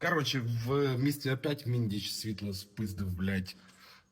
Короче, в місті опять Міндіч світло спиздив, блядь.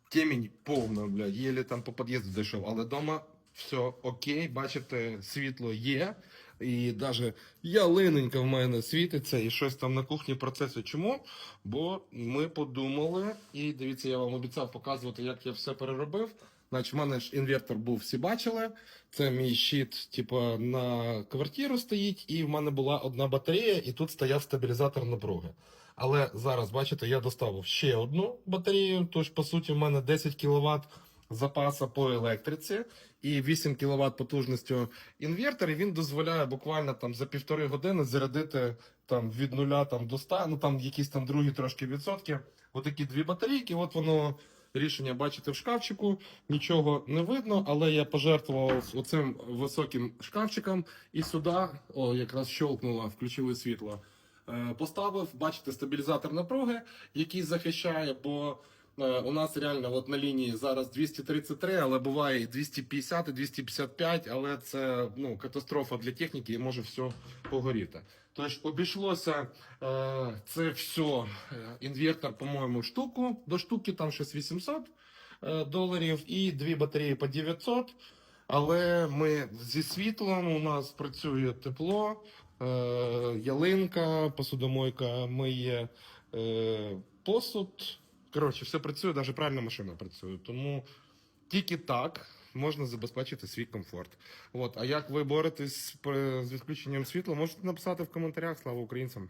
Темінь повна, блядь. Єлі там по під'їзду дійшов, але вдома все окей, бачите, світло є. І навіть ялиненька в мене світиться, і щось там на кухні процесу. Чому? Бо ми подумали, і дивіться, я вам обіцяв показувати, як я все переробив. Значить, в мене ж інвертор був, всі бачили. Це мій щит, типу, на квартиру стоїть, і в мене була одна батарея, і тут стояв стабілізатор напруги. Але зараз, бачите, я доставив ще одну батарею, тож, по суті, в мене 10 кВт запасу по електриці і 8 кВт потужністю інвертор, і він дозволяє буквально там за півтори години зарядити там від нуля там, до 100, ну там якісь там другі трошки відсотки. Отакі дві батарейки, от воно рішення бачите в шкафчику, нічого не видно, але я пожертвував оцим високим шкафчиком і сюди, о, якраз щелкнуло, включили світло. Е, Поставив, бачите, стабілізатор напруги, який захищає, бо у нас реально от на лінії зараз 233, але буває і 250, і 255, але це ну, катастрофа для техніки і може все погоріти. Тож обійшлося е, це все, е, інвертор, по-моєму, штуку, до штуки там щось 800 е, доларів і дві батареї по 900. Але ми зі світлом у нас працює тепло, е, ялинка, посудомойка миє е, посуд. Коротше, все працює, навіть правильна машина працює. Тому тільки так можна забезпечити свій комфорт. От, а як ви боретесь з з відключенням світла, можете написати в коментарях. Слава українцям!